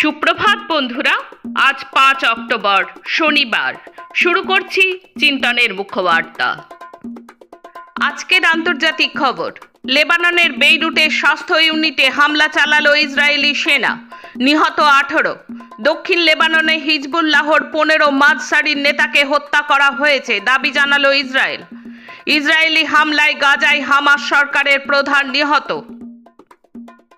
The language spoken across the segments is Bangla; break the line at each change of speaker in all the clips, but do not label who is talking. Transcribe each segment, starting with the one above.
সুপ্রভাত বন্ধুরা, আজ পাঁচ অক্টোবর, শনিবার। শুরু করছি চিন্তনের মুখ্যবার্তা। আজকের আন্তর্জাতিক খবর, লেবাননের বেইরুটে স্বাস্থ্য ইউনিটে হামলা চালালো ইসরায়েলি সেনা, নিহত আঠারো। দক্ষিণ লেবাননে হিজবুল্লাহর পনেরো মাঝসারির নেতাকে হত্যা করা হয়েছে, দাবি জানালো ইসরায়েল। ইসরায়েলি হামলায় গাজায় হামাস সরকারের প্রধান নিহত।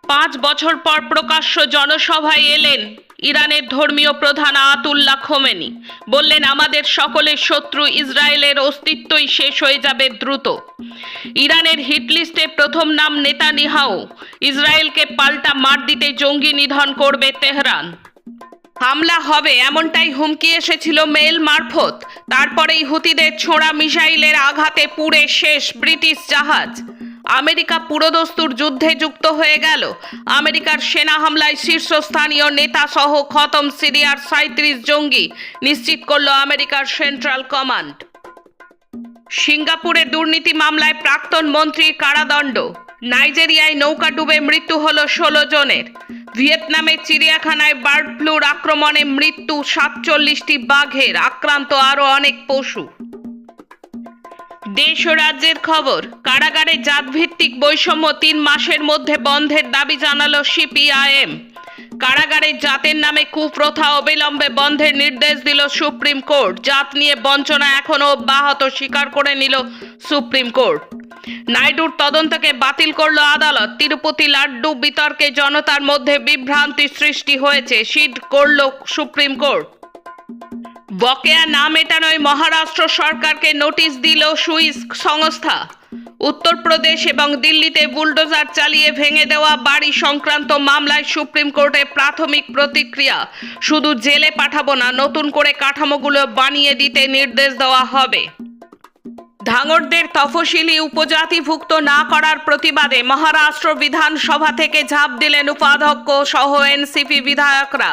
পাঁচ বছর পর প্রকাশ্য জনসভায় এলেন ইরানের ধর্মীয় প্রধান আয়াতুল্লাহ খোমেনি। বললেন, আমাদের সকলের শত্রু ইসরায়েলের অস্তিত্বই শেষ হয়ে যাবে দ্রুত। ইরানের হিটলিস্টে প্রথম নাম নেতানিয়াহু। ইসরায়েলকে পাল্টা মার দিতে জঙ্গি নিধন করবে তেহরান। হামলা হবে এমনটাই হুমকি এসেছিল মেল মারফত। তারপরেই হুতিদের ছোড়া মিসাইলের আঘাতে পুড়ে শেষ ব্রিটিশ জাহাজ। আমেরিকা পুরোদস্তুর যুদ্ধে যুক্ত হয়ে গেল। আমেরিকার সেনা হামলায় শীর্ষস্থানীয় নেতা সহ খতম সিরিয়ার সাঁত্রিশ জঙ্গি নিশ্চিত করল আমেরিকার সেন্ট্রাল কমান্ড। সিঙ্গাপুরে দুর্নীতি মামলায় প্রাক্তন মন্ত্রীর কারাদণ্ড। নাইজেরিয়ায় নৌকা ডুবে মৃত্যু হল ষোলো জনের। ভিয়েতনামের চিড়িয়াখানায় বার্ড ফ্লুর আক্রমণে মৃত্যু সাতচল্লিশটি বাঘের। আক্রান্ত আরও অনেক পশু। দেশ ও রাজ্যের খবর। কারাগারে জাতভিত্তিক বৈষম্য তিন মাসের মধ্যে বন্ধের দাবি জানালো সিপিআইএম। কারাগারে জাতের নামে কুপ্রথা অবিলম্বে বন্ধের নির্দেশ দিল সুপ্রিম কোর্ট। জাত নিয়ে বঞ্চনা এখনও অব্যাহত স্বীকার করে নিল সুপ্রিম কোর্ট। নাইডুর তদন্তকে বাতিল করল আদালত। তিরুপতি লাড্ডু বিতর্কে জনতার মধ্যে বিভ্রান্তি সৃষ্টি হয়েছে। সিড করল সুপ্রিম কোর্ট। বকেয়া না মেটানোয় মহারাষ্ট্র সরকারকে নোটিশ দিল সুইস সংস্থা। উত্তরপ্রদেশ এবং দিল্লিতে বুলডোজার চালিয়ে ভেঙে দেওয়া বাড়ি সংক্রান্ত মামলায় সুপ্রিম কোর্টে প্রাথমিক প্রতিক্রিয়া। শুধু জেলে পাঠাবো না, নতুন করে কাঠামোগুলো বানিয়ে দিতে নির্দেশ দেওয়া হবে। ধাঙরদের তফসিলি উপজাতিভুক্ত না করার প্রতিবাদে মহারাষ্ট্র বিধানসভা থেকে ঝাঁপ দিলেন উপাধ্যক্ষ সহ এনসিপি বিধায়করা।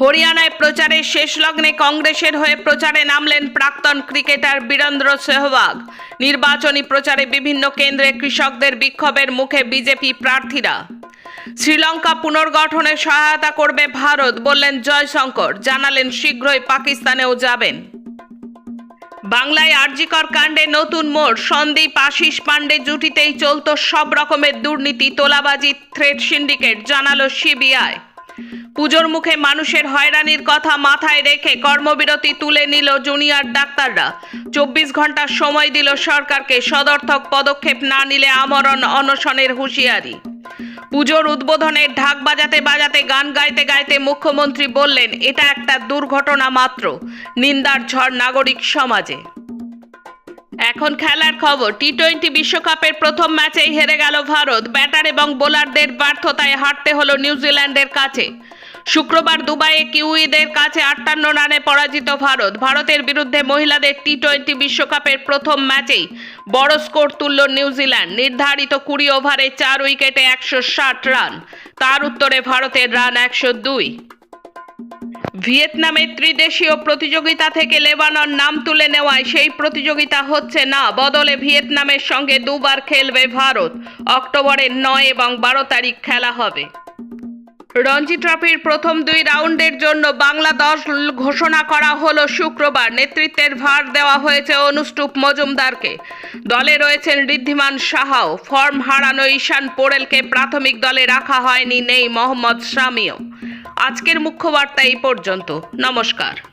হরিয়ানায় প্রচারের শেষ লগ্নে কংগ্রেসের হয়ে প্রচারে নামলেন প্রাক্তন ক্রিকেটার বীরেন্দ্র সেহবাগ নির্বাচনী প্রচারে বিভিন্ন কেন্দ্রে কৃষকদের বিক্ষোভের মুখে বিজেপি প্রার্থীরা। শ্রীলঙ্কা পুনর্গঠনে সহায়তা করবে ভারত বললেন জয়শঙ্কর। জানালেন, শীঘ্রই পাকিস্তানেও যাবেন। বাংলায় আরজিকর কাণ্ডে নতুন মোড়। সন্দীপ, আশিস পাণ্ডে জুটিতেই চলত সব রকমের দুর্নীতি, তোলাবাজি থ্রেড সিন্ডিকেট জানালো সিবিআই। পুজোর মুখে মানুষের হয়রানির কথা মাথায় রেখে কর্মবিরতি তুলে নিল জুনিয়র ডাক্তাররা। চব্বিশ ঘণ্টার সময় দিল সরকারকে, সদর্থক পদক্ষেপ না নিলে আমরণ অনশনের হুঁশিয়ারি। পুজোর উদ্বোধনের ঢাক বাজাতে বাজাতে গান গাইতে গাইতে মুখ্যমন্ত্রী বললেন, এটা একটা দুর্ঘটনা মাত্র, নিন্দার ঝড় নাগরিক সমাজে। এখন খেলার খবর টি টোয়েন্টি বিশ্বকাপের প্রথম ম্যাচেই হেরে গেল ভারত। ব্যাটার এবং বোলারদের ব্যর্থতায় হারতে হলো নিউজিল্যান্ডের কাছে। শুক্রবার দুবাইয়ে কিউইদের কাছে আটান্ন রানে পরাজিত ভারত। ভারতের বিরুদ্ধে মহিলাদের টি টোয়েন্টি বিশ্বকাপের প্রথম ম্যাচেই বড় স্কোর তুলল নিউজিল্যান্ড। নির্ধারিত কুড়ি ওভারে চার উইকেটে একশো ষাট রান। তার উত্তরে ভারতের রান একশো দুই। ভিয়েতনামের ত্রিদেশীয় প্রতিযোগিতা থেকে লেবানন নাম তুলে নেওয়ায় সেই প্রতিযোগিতা হচ্ছে না। বদলে ভিয়েতনামের সঙ্গে দুবার খেলবে ভারত। অক্টোবরের নয় এবং বারো তারিখ খেলা হবে। রঞ্জি ট্রফির প্রথম দুই রাউন্ডের জন্য বাংলা দশ ঘোষণা করা হল শুক্রবার। নেতৃত্বের ভার দেওয়া হয়েছে অনুষ্টুপ মজুমদারকে। দলে রয়েছেন ঋদ্ধিমান সাহাও। ফর্ম হারানো ঈশান পোড়েলকে প্রাথমিক দলে রাখা হয়নি নেই মোহাম্মদ শামিও। আজকের মুখ্য বার্তা এই পর্যন্ত। নমস্কার।